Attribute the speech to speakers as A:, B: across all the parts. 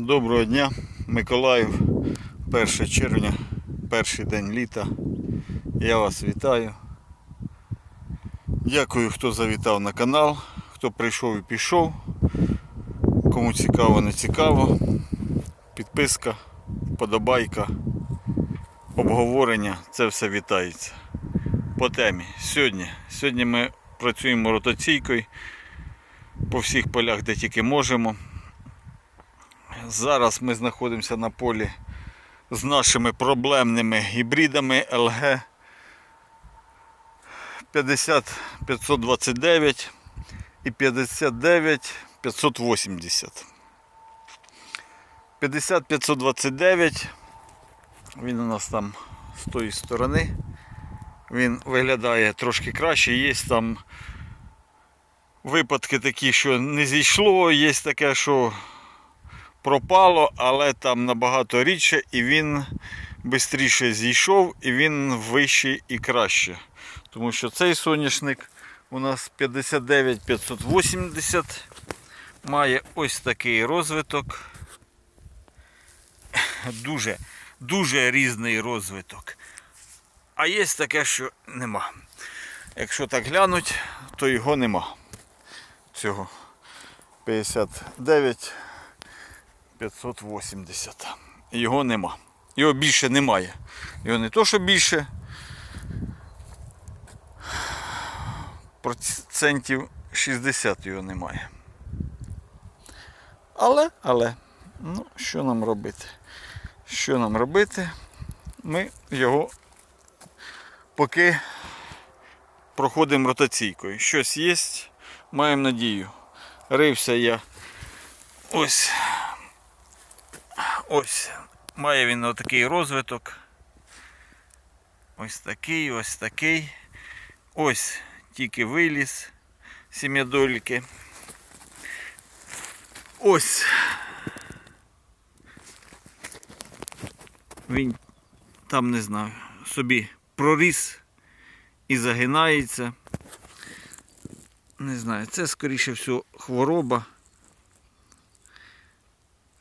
A: Доброго дня, Миколаїв, 1 червня, перший день літа. Я вас вітаю. Дякую, хто завітав на канал, хто прийшов і пішов. Кому цікаво, не цікаво. Підписка, вподобайка, обговорення це все вітається. По темі. Сьогодні. Сьогодні ми працюємо ротаційкою по всіх полях, де тільки можемо. Зараз ми знаходимося на полі з нашими проблемними гібридами LG 50529 і 59580. 50529 він у нас там з тої сторони. Він виглядає трошки краще. Є там випадки такі, що не зійшло, є таке, що пропало, але там набагато рідше і він швидше зійшов і він вищий і краще. Тому що цей соняшник у нас 59 580 має ось такий розвиток. Дуже, дуже різний розвиток. А є таке, що нема. Якщо так глянуть, то його нема. Цього 59 580. Його нема. Його більше немає. Його не то, що більше. Процентів 60 його немає. Але, але, ну, що нам робити? Що нам робити? Ми його поки проходимо ротаційкою. Щось є, маємо надію. Рився я ось Ось має він отакий розвиток. Ось такий, ось такий. Ось тільки виліз сім'ядольки. Ось. Він там не знаю, собі проріс і загинається. Не знаю, це скоріше всього хвороба.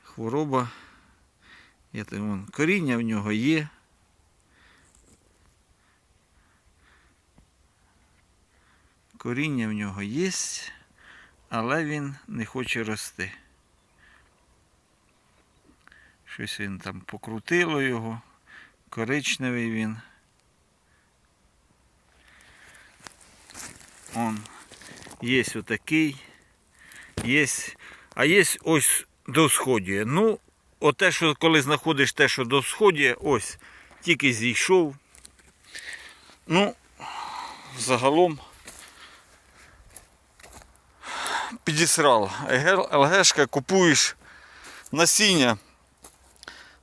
A: Хвороба. Вон, коріння в нього є. Коріння в нього є, але він не хоче рости. Щось він там покрутило його, коричневий він. Он є отакий, є, а є ось до сході. Ну, Оте, що коли знаходиш те, що до сході, ось, тільки зійшов. Ну, загалом підісрав. ЛГшка купуєш насіння.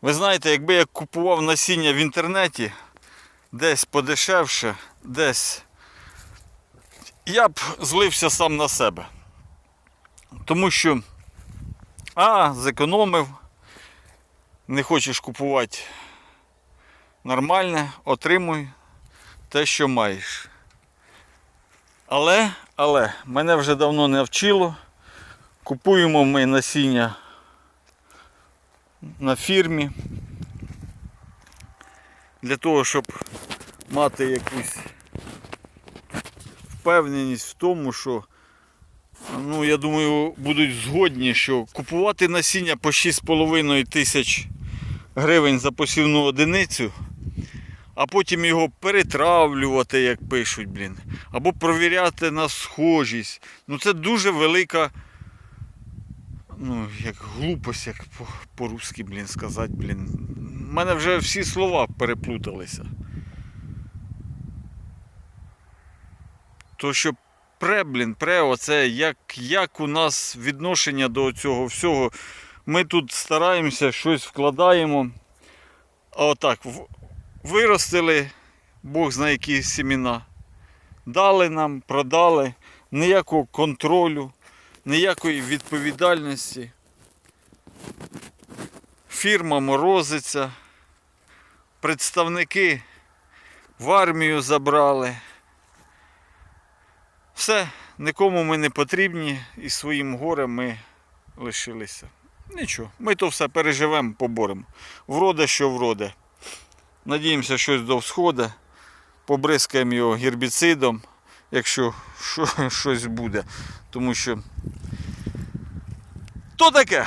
A: Ви знаєте, якби я купував насіння в інтернеті, десь подешевше, десь я б злився сам на себе. Тому що, а, зекономив не хочеш купувати нормальне, отримуй те, що маєш. Але, але, мене вже давно не вчило. Купуємо ми насіння на фірмі для того, щоб мати якусь впевненість в тому, що ну, я думаю, будуть згодні, що купувати насіння по 6,5 тисяч гривень за посівну одиницю, а потім його перетравлювати, як пишуть, блін, або провіряти на схожість. Ну це дуже велика, ну, як глупость, як по- по-русски, блін, сказати, блін. У мене вже всі слова переплуталися. То що пре, блін, пре, оце як, як у нас відношення до цього всього. Ми тут стараємося, щось вкладаємо. А отак виростили, Бог знає які сімена. Дали нам, продали, ніякого контролю, ніякої відповідальності. Фірма морозиться, представники в армію забрали. Все, нікому ми не потрібні і своїм горем ми лишилися. Нічого, ми то все переживемо, поборемо. Вроде, що вроде. Надіємося, щось до всходу. Побризкаємо його гербіцидом, якщо що, щось буде. Тому що то таке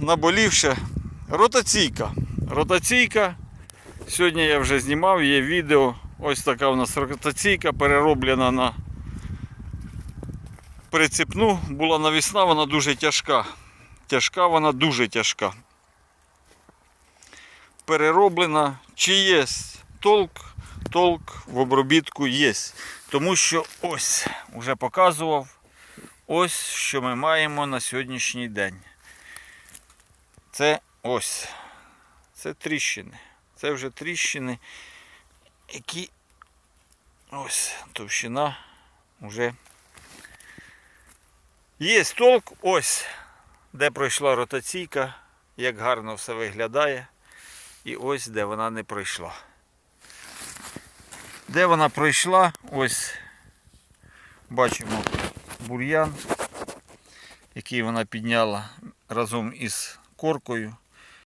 A: наболівше. Ротаційка. Ротаційка. Сьогодні я вже знімав, є відео. Ось така у нас ротаційка перероблена на прицепну. Була навісна, вона дуже тяжка. Тяжка вона дуже тяжка. Перероблена. Чи є толк? Толк в обробітку є. Тому що ось, вже показував, ось що ми маємо на сьогоднішній день. Це ось. Це тріщини. Це вже тріщини, які ось товщина вже є толк, ось, де пройшла ротаційка, як гарно все виглядає. І ось де вона не пройшла. Де вона пройшла, ось бачимо бур'ян, який вона підняла разом із коркою.